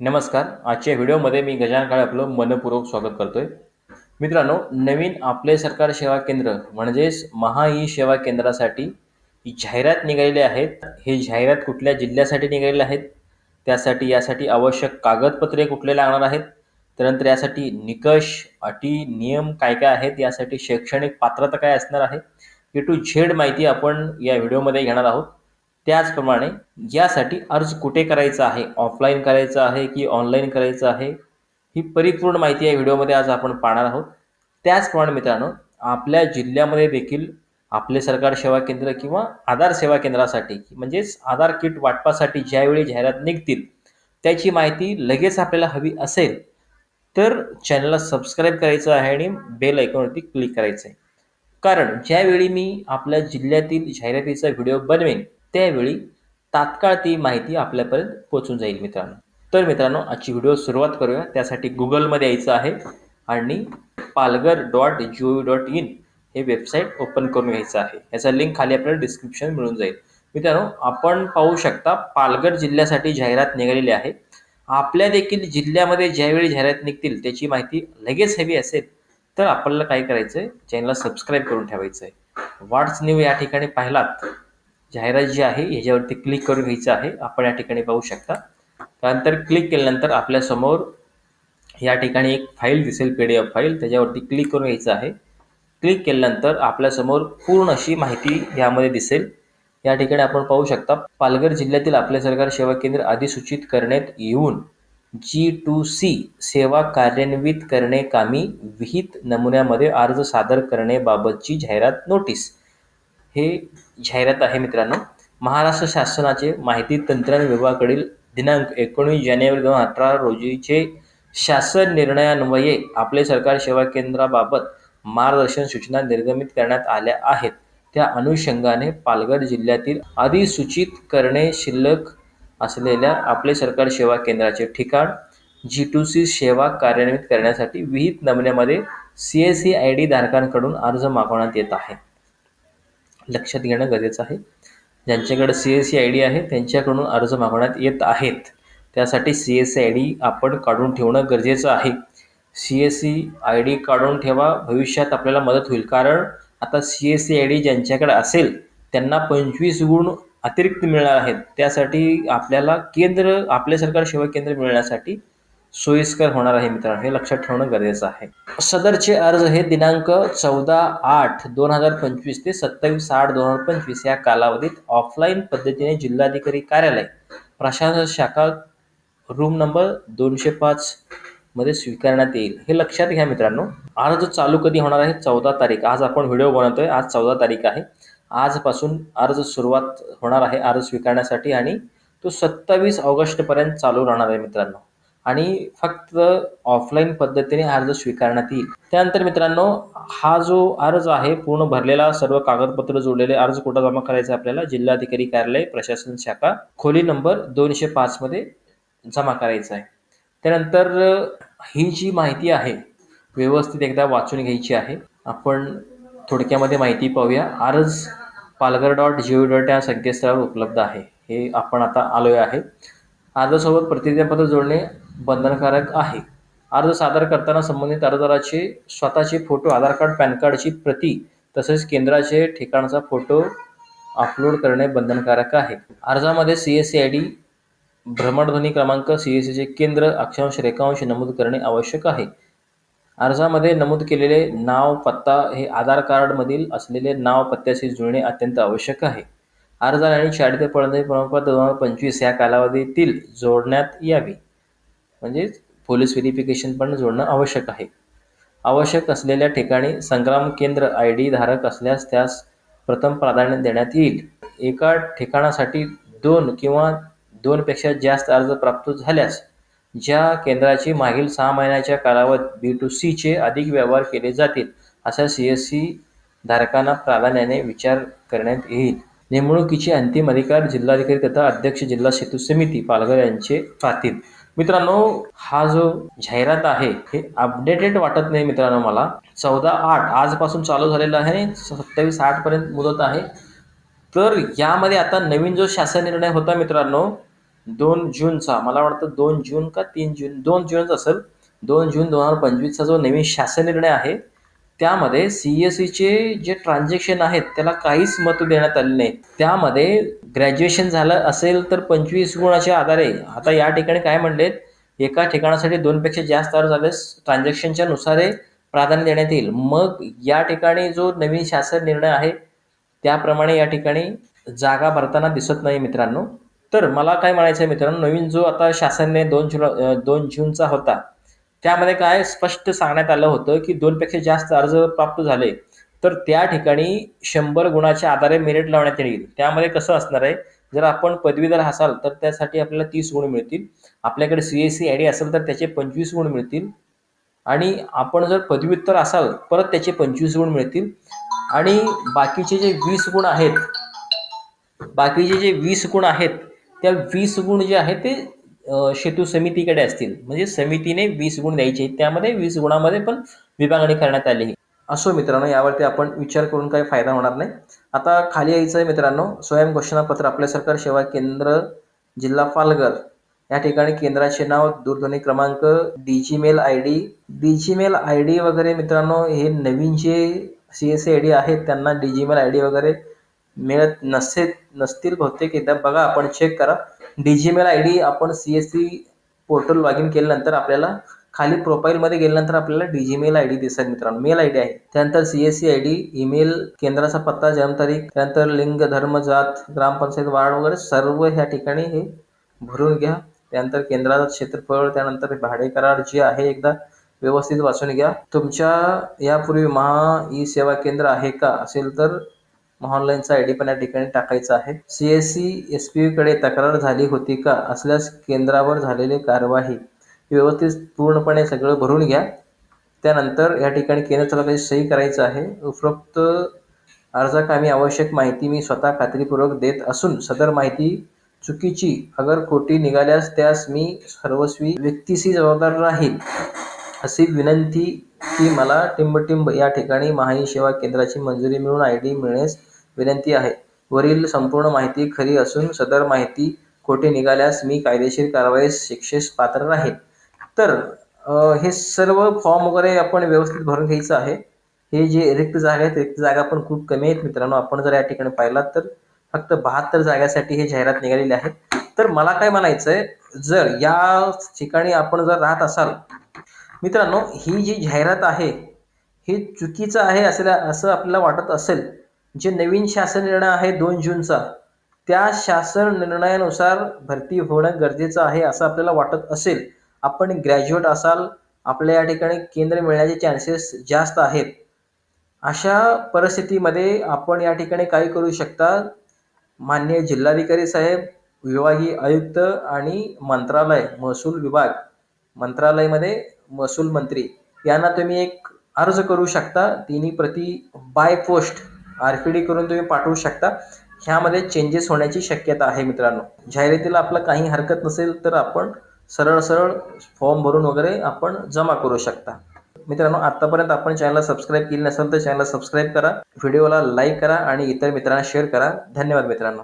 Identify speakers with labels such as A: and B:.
A: नमस्कार. आजच्या व्हिडिओमध्ये मी गजान काळे आपलं मनपूर्वक स्वागत करतोय. मित्रांनो नवीन आपले सरकार सेवा केंद्र म्हणजेच महा ई सेवा केंद्रासाठी जाहिरात निघालेली आहेत. हे जाहिरात कुठल्या जिल्ह्यासाठी निघालेले आहेत? त्यासाठी यासाठी आवश्यक कागदपत्रे कुठले लागणार आहेत? त्यानंतर यासाठी निकष अटी नियम काय काय आहेत? यासाठी शैक्षणिक पात्रता काय असणार आहे? ए टू झेड माहिती आपण या व्हिडिओमध्ये घेणार आहोत. त्याचप्रमाणे यासाठी अर्ज कुठे करायचा आहे? ऑफलाईन करायचा आहे की ऑनलाईन करायचं आहे? ही परिपूर्ण माहिती या व्हिडिओमध्ये आज आपण पाहणार आहोत. त्याचप्रमाणे मित्रांनो आपल्या जिल्ह्यामध्ये देखील आपले सरकार सेवा केंद्र किंवा आधार सेवा केंद्रासाठी म्हणजेच आधार किट वाटपासाठी ज्यावेळी जाहिरात निघतील त्याची माहिती लगेच आपल्याला हवी असेल तर चॅनलला सबस्क्राईब करायचं आहे आणि बेल ऐकूनवरती क्लिक करायचं आहे कारण ज्यावेळी मी आपल्या जिल्ह्यातील जाहिरातीचा व्हिडिओ बनवेन त्यावेळी तात्काळ ती माहिती आपल्यापर्यंत पोहोचून जाईल मित्रांनो. तर मित्रांनो आजची व्हिडिओ सुरुवात करूया. त्यासाठी गुगलमध्ये यायचं आहे आणि Palghar dot G O V dot in हे वेबसाईट ओपन करून घ्यायचं आहे. याचा लिंक खाली आपल्याला डिस्क्रिप्शन मिळून जाईल. मित्रांनो आपण पाहू शकता पालघर जिल्ह्यासाठी जाहिरात निघालेली आहे. आपल्या देखील जिल्ह्यामध्ये ज्यावेळी जाहिरात निघतील त्याची माहिती लगेच हवी असेल तर आपल्याला काय करायचं आहे चॅनलला सबस्क्राईब करून ठेवायचं आहे व्हॉट्स न्यू या ठिकाणी पाहिलात जाहिरात जी आहे याच्यावरती क्लिक करून घ्यायचं आहे. आपण या ठिकाणी पाहू शकता. त्यानंतर क्लिक केल्यानंतर आपल्यासमोर या ठिकाणी एक फाईल दिसेल पी डी एफ फाईल त्याच्यावरती क्लिक करून घ्यायचं आहे. क्लिक केल्यानंतर आपल्यासमोर पूर्ण अशी माहिती यामध्ये दिसेल. या ठिकाणी आपण पाहू शकता पालघर जिल्ह्यातील आपले सरकार सेवा केंद्र अधिसूचित करण्यात येऊन जी टू सी सेवा कार्यान्वित करणे कामी विहित नमुन्यामध्ये अर्ज सादर करण्याबाबतची जाहिरात नोटीस हे जाहिरात आहे मित्रांनो. महाराष्ट्र शासनाचे माहिती तंत्रज्ञान विभागाकडील दिनांक एकोणीस जानेवारी दोन हजार अठरा रोजीचे शासन निर्णयान्वये आपले सरकार सेवा केंद्राबाबत मार्गदर्शन सूचना निर्गमित करण्यात आल्या आहेत. त्या अनुषंगाने पालघर जिल्ह्यातील अधिसूचित करणे शिल्लक असलेल्या आपले सरकार सेवा केंद्राचे ठिकाण जी टू सी सेवा कार्यान्वित करण्यासाठी विहित नमुन्यामध्ये C S C I D धारकांकडून अर्ज मागवण्यात येत आहे. लक्षात घेणं गरजेचं आहे. ज्यांच्याकडे C S C I D आहे त्यांच्याकडून अर्ज मागवण्यात येत आहेत. त्यासाठी C S C I D आपण काढून ठेवणं गरजेचं आहे. C S C I D काढून ठेवा भविष्यात आपल्याला मदत होईल. कारण आता C S C I D ज्यांच्याकडे असेल त्यांना पंचवीस गुण अतिरिक्त मिळणार आहेत. त्यासाठी आपल्याला केंद्र आपले सरकार सेवा केंद्र मिळण्यासाठी सोयीस्कर होणार आहे मित्रांनो हे लक्षात ठेवणं गरजेचं आहे. सदरचे अर्ज हे दिनांक चौदा आठ दोन हजार पंचवीस ते सत्तावीस आठ दोन हजार पंचवीस या कालावधीत ऑफलाईन पद्धतीने जिल्हाधिकारी कार्यालय प्रशासन शाखा रूम नंबर दोनशे पाच मध्ये स्वीकारण्यात येईल. हे लक्षात घ्या मित्रांनो. अर्ज चालू कधी होणार आहे? चौदा तारीख. आज आपण व्हिडिओ बनवतोय. आज चौदा तारीख आहे. आजपासून अर्ज सुरुवात होणार आहे अर्ज स्वीकारण्यासाठी आणि तो सत्तावीस ऑगस्टपर्यंत चालू राहणार आहे मित्रांनो. आणि फक्त ऑफलाईन पद्धतीने अर्ज स्वीकारण्यात येईल. त्यानंतर मित्रांनो हा जो अर्ज आहे पूर्ण भरलेला सर्व कागदपत्र जोडलेले अर्ज कुठं जमा करायचा आपल्याला? जिल्हाधिकारी कार्यालय प्रशासन शाखा खोली नंबर दोनशे पाचमध्ये जमा करायचा आहे. त्यानंतर ही जी माहिती आहे व्यवस्थित एकदा वाचून घ्यायची आहे. आपण थोडक्यामध्ये माहिती पाहूया. अर्ज Palghar dot G O dot या संकेतस्थळावर उपलब्ध आहे. हे आपण आता आलोय आहे. अर्जासोबत प्रतिज्ञापत्र जोडणे बंधनकारक आहे. अर्ज सादर करताना संबंधित अर्जदाराचे स्वतःचे फोटो आधार कार्ड पॅन कार्डची प्रती तसेच केंद्राचे ठिकाणचा फोटो अपलोड करणे बंधनकारक आहे. अर्जामध्ये C S C I D भ्रमणध्वनी क्रमांक सी एस सीचे केंद्र अक्षांश रेखांश नमूद करणे आवश्यक आहे. अर्जामध्ये नमूद केलेले नाव पत्ता हे आधार कार्डमधील असलेले नाव पत्त्याशी जुळणे अत्यंत आवश्यक आहे. अर्ज आणि शाळेतील पडणे प्रमाणपत्र दोन हजार पंचवीस या कालावधीतील जोडण्यात यावी. म्हणजेच पोलीस व्हेरिफिकेशन पण जोडणं आवश्यक आहे. आवश्यक असलेल्या ठिकाणी संग्राम केंद्र आय डी धारक असल्यास त्यास प्रथम प्राधान्य देण्यात येईल. एका ठिकाणासाठी दोन किंवा दोनपेक्षा जास्त अर्ज प्राप्त झाल्यास ज्या केंद्राची मागील सहा महिन्याच्या कालावधीत बी टू सीचे अधिक व्यवहार केले जातील अशा सी एस सी धारकांना प्राधान्याने विचार करण्यात येईल. नेमणुकीचे अंतिम अधिकार जिल्हाधिकारी तथा अध्यक्ष जिल्हा सेतू समिती पालघर यांचे राहतील मित्रांनो हा जो जाहिरात आहे हे अपडेटेड वाटत नाही मित्रांनो मला. चौदा आठ आजपासून चालू झालेला आहे सत्तावीस आठ पर्यंत मुदत आहे. तर यामध्ये आता नवीन जो शासन निर्णय होता मित्रांनो दोन जूनचा मला वाटतं दोन जून का तीन जून दोन जूनच असेल. दोन जून दोन हजार पंचवीसचा जो नवीन शासन निर्णय आहे त्यामध्ये सी एस सीचे जे ट्रान्झॅक्शन आहेत त्याला काहीच मत देण्यात आले नाही. त्यामध्ये ग्रॅज्युएशन झालं असेल तर पंचवीस गुणाच्या आधारे आता या ठिकाणी काय म्हणलेत? एका ठिकाणासाठी दोनपेक्षा जास्त अर्ज झाल्यास ट्रान्झॅक्शनच्या नुसारे प्राधान्य देण्यात येईल. मग या ठिकाणी जो नवीन शासन निर्णय आहे त्याप्रमाणे या ठिकाणी जागा भरताना दिसत नाही मित्रांनो. तर मला काय म्हणायचं आहे मित्रांनो नवीन जो आता शासनने दोन जुलै दोन जूनचा होता त्यामध्ये काय स्पष्ट सांगण्यात आलं होतं की दोनपेक्षा जास्त अर्ज प्राप्त झाले तर त्या ठिकाणी शंभर गुणाच्या आधारे मेरिट लावण्यात येईल. त्यामध्ये कसं असणार आहे? जर आपण पदवीधर असाल तर त्यासाठी आपल्याला तीस गुण मिळतील. आपल्याकडे C S C I D असेल तर त्याचे पंचवीस गुण मिळतील. आणि आपण जर पदव्युत्तर असाल परत त्याचे पंचवीस गुण मिळतील. आणि बाकीचे जे वीस गुण आहेत बाकीचे जे वीस गुण आहेत त्या वीस गुण जे आहेत ते अ, शेतू समितीकडे असतील. म्हणजे समितीने वीस गुण द्यायचे त्यामध्ये वीस गुणामध्ये पण विभागणी करण्यात आली आहे. असो मित्रांनो यावरती आपण विचार करून काही फायदा होणार नाही. आता खाली यायचं आहे मित्रांनो स्वयं घोषणापत्र आपल्या सरकार सेवा केंद्र जिल्हा पालघर. या ठिकाणी केंद्राचे नाव दूरध्वनी क्रमांक DigiMail I D DigiMail I D वगैरे मित्रांनो हे नवीन जे सी एस आय डी आहेत त्यांना डीजीमेल आय डी वगैरे मिळत नसे नसतील बहुतेक एकदा बघा आपण चेक करा. डीजीमेल आय डी आपण C S C portal log in केल्यानंतर आपल्याला खाली प्रोफाईलमध्ये गेल्यानंतर आपल्याला डीजीमेल आय डी दिसेल मित्रांनो. मेल आय डी आहे. त्यानंतर C S C I D email केंद्राचा पत्ता जन्मतारीख त्यानंतर लिंग धर्म जात ग्रामपंचायत वार्ड वगैरे सर्व ह्या ठिकाणी हे भरून घ्या. त्यानंतर केंद्राचं क्षेत्रफळ त्यानंतर भाडे करार जे आहे एकदा व्यवस्थित वाचून घ्या. तुमच्या यापूर्वी महा ई सेवा केंद्र आहे का असेल तर ऑनलाईनचा आय डी पण या ठिकाणी टाकायचा आहे. C S C S P कडे तक्रार झाली होती का असल्यास केंद्रावर झालेली कारवाई व्यवस्थित पूर्णपणे सगळं भरून घ्या. त्यानंतर या ठिकाणी केंद्र चालकाची सही करायचं आहे. उपरोक्त अर्जाकामी आवश्यक माहिती मी स्वतः खात्रीपूर्वक देत असून सदर माहिती चुकीची अगर खोटी निघाल्यास त्यास मी सर्वस्वी व्यक्तीशी जबाबदार राहील अशी विनंती की मला टिंबटिंब या ठिकाणी महाई सेवा केंद्राची मंजुरी मिळून आय डी मिळण्यास विनंती आहे. वरील संपूर्ण माहिती खरी असून सदर माहिती खोटी निघाल्यास मी कायदेशीर कारवाईस शिक्षेस पात्र राहील तर अ, हे सर्व फॉर्म वगैरे आपण व्यवस्थित भरून घ्यायचं आहे. हे जे रिक्त जागा आहेत रिक्त जागा पण खूप कमी आहेत मित्रांनो. आपण जर या ठिकाणी पाहिलात तर फक्त बहात्तर जागासाठी हे जाहिरात निघालेली आहे तर मला काय म्हणायचं आहे जर या ठिकाणी आपण जर राहत असाल मित्रांनो ही जी जाहिरात आहे हे चुकीचं आहे असं असं आपल्याला वाटत असेल जे नवीन शासन निर्णय आहे दोन जूनचा त्या शासन निर्णयानुसार भरती होणं गरजेचं आहे असं आपल्याला वाटत असेल. आपण ग्रॅज्युएट असाल आपल्या या ठिकाणी केंद्र मिळण्याचे चान्सेस जास्त आहेत. अशा परिस्थितीमध्ये आपण या ठिकाणी काय करू शकता? माननीय जिल्हाधिकारी साहेब विभागीय आयुक्त आणि मंत्रालय महसूल विभाग मंत्रालयामध्ये महसूल मंत्री यांना तुम्ही एक अर्ज करू शकता. तिन्ही प्रति by post R P D करून तुम्ही पाठवू शकता. ह्यामध्ये चेंजेस होण्याची शक्यता आहे मित्रांनो. जाहिरातीला आपलं काही हरकत नसेल तर आपण सरळ सरळ फॉर्म भरून वगैरे आपण जमा करू शकता. मित्रांनो आतापर्यंत आपण चॅनलला सबस्क्राईब केली नसेल तर चॅनलला सबस्क्राईब करा. व्हिडिओला लाईक करा आणि इतर मित्रांना शेअर करा. धन्यवाद मित्रांनो.